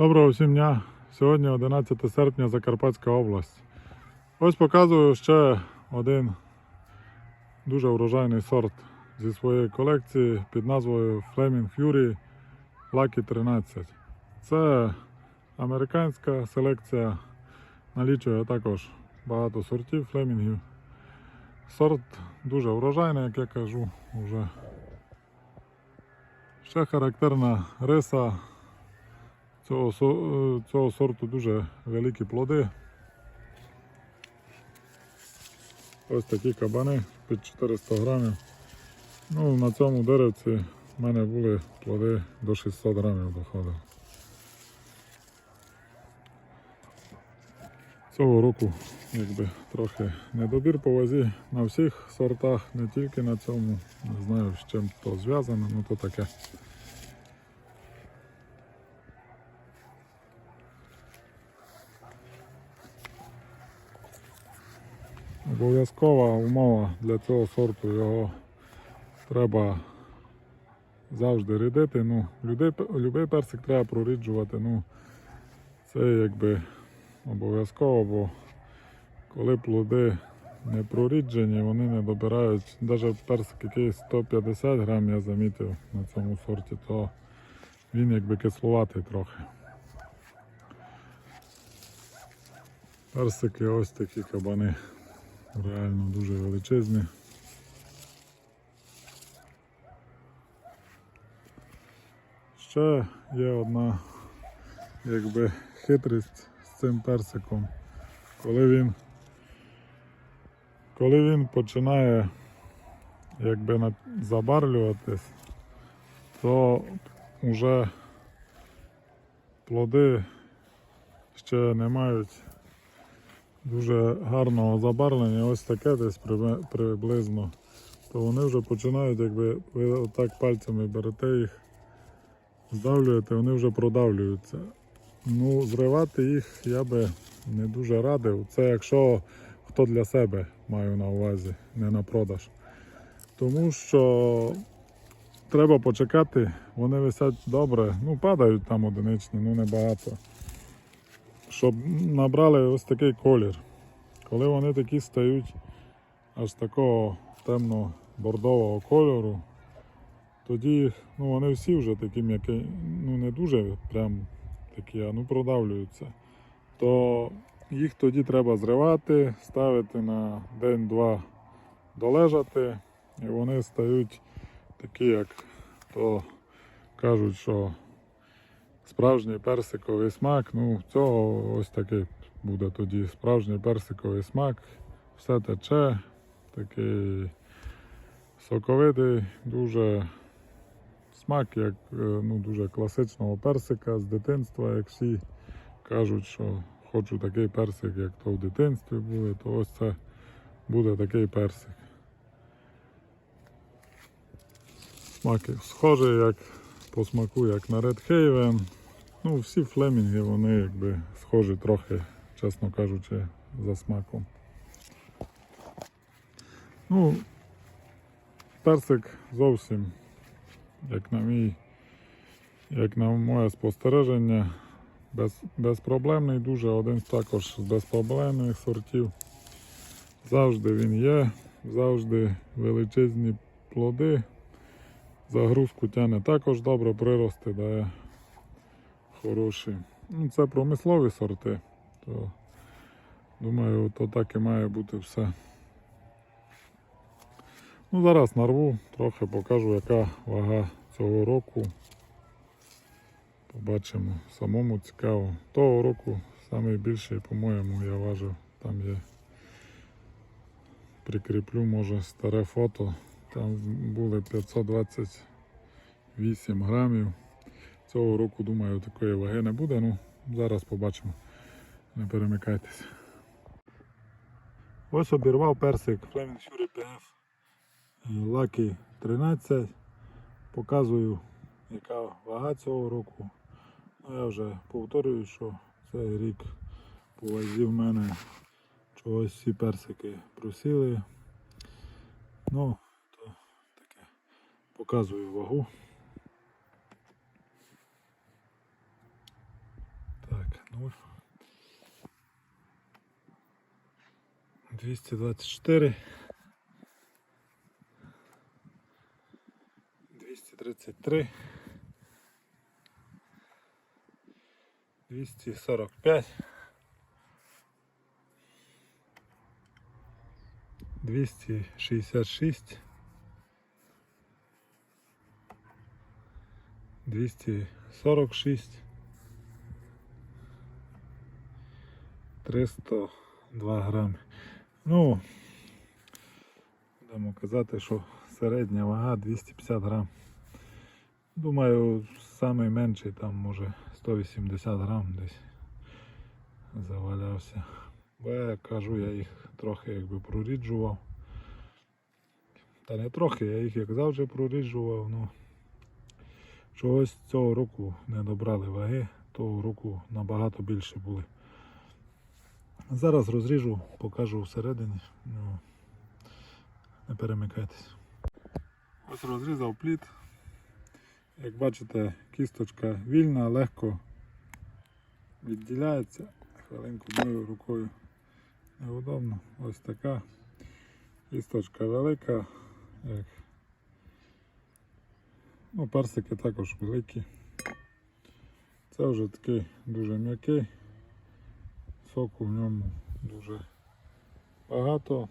Доброго всім дня. Сьогодні 11 серпня Закарпатська область. Ось показую ще один дуже врожайний сорт зі своєї колекції під назвою Flaming Fury Lucky 13. Це американська селекція, налічує також багато сортів флемінгів. Сорт дуже врожайний, як я кажу, вже. Ще характерна риса цього, е, цього сорту дуже великі плоди. Ось такі кабани під 400 грамів. Ну, на цьому деревці в мене були плоди до 600 грамів доходили. Цього року якби трохи недобір по вазі на всіх сортах, не тільки на цьому. Не знаю з чим то зв'язано, ну то таке. Обов'язкова умова для цього сорту його треба завжди рідити. Ну, любий персик треба проріджувати. Ну, це якби обов'язково, бо коли плоди не проріджені, вони не добирають. Навіть персик, який 150 грам, я замітив на цьому сорті, то він якби кислуватий трохи. Персики ось такі кабани. Реально дуже величезні. Ще є одна якби хитрість з цим персиком. Коли він коли він починає якби забарлюватись, то вже плоди ще не мають дуже гарного забарвлення, ось таке десь приблизно, то вони вже починають, якби ви отак пальцями берете їх, здавлюєте, вони вже продавлюються. Ну, зривати їх я би не дуже радив. Це якщо хто для себе маю на увазі, не на продаж. Тому що треба почекати, вони висять добре, ну падають там одиничні, ну небагато щоб набрали ось такий колір. Коли вони такі стають аж такого темно-бордового кольору, тоді ну вони всі вже такі м'які, ну не дуже прям такі, а ну продавлюються, то їх тоді треба зривати, ставити на день-два долежати, і вони стають такі, як то кажуть, що справжній персиковий смак. Ну, цього ось такий буде тоді справжній персиковий смак. Все тече, такий соковитий, дуже смак, як е, ну, дуже класичного персика з дитинства, як всі кажуть, що хочу такий персик, як то в дитинстві були, то ось це буде такий персик. Смак схожий як по смаку, як на Red Haven. Ну, всі флемінги, вони якби схожі трохи, чесно кажучи, за смаком. Ну, персик зовсім, як на мій, як на моє спостереження, без, безпроблемний, дуже один також з безпроблемних сортів. Завжди він є, завжди величезні плоди. Загрузку тяне також добре, прирости дає хороші. Ну, це промислові сорти, то думаю, то так і має бути все. Ну, зараз нарву, трохи покажу, яка вага цього року. Побачимо. Самому цікаво. Того року найбільший, по-моєму, я важив. Там є. Прикріплю, може, старе фото. Там були 528 грамів. Цього року, думаю, такої ваги не буде. Ну, зараз побачимо. Не перемикайтеся. Ось обірвав персик Flaming Fury PF Lucky 13. Показую, яка вага цього року. Ну, я вже повторюю, що цей рік по вазі в мене чогось всі персики просіли. Ну, то таке. Показую вагу. Нуль. 224. 233. 245. 266. 246. 302 грами. Ну, будемо казати, що середня вага 250 грам. Думаю, найменший там може 180 грам десь завалявся. Бо я кажу, я їх трохи якби проріджував. Та не трохи, я їх як завжди проріджував, ну чогось цього року не добрали ваги, того року набагато більше були. Зараз розріжу, покажу всередині. Ну, не перемикайтесь. Ось розрізав плід. Як бачите, кісточка вільна, легко відділяється. Хвилинку мою рукою неудобно. Ось така. Кісточка велика. Як... Ну, персики також великі. Це вже такий дуже м'який. Соку в ньому дуже багато.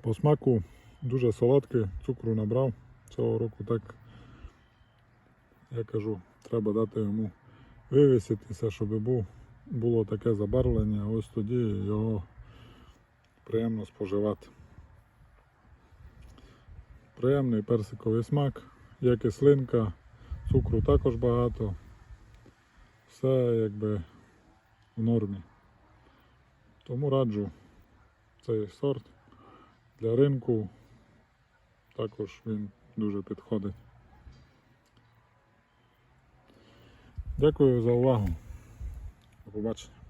По смаку дуже солодкий, цукру набрав цього року так. Я кажу, треба дати йому вивіситися, щоб було таке забарвлення, ось тоді його приємно споживати. Приємний персиковий смак, є кислинка, цукру також багато. Все якби в нормі. Тому раджу цей сорт для ринку. Також він дуже підходить. Дякую за увагу. До побачення.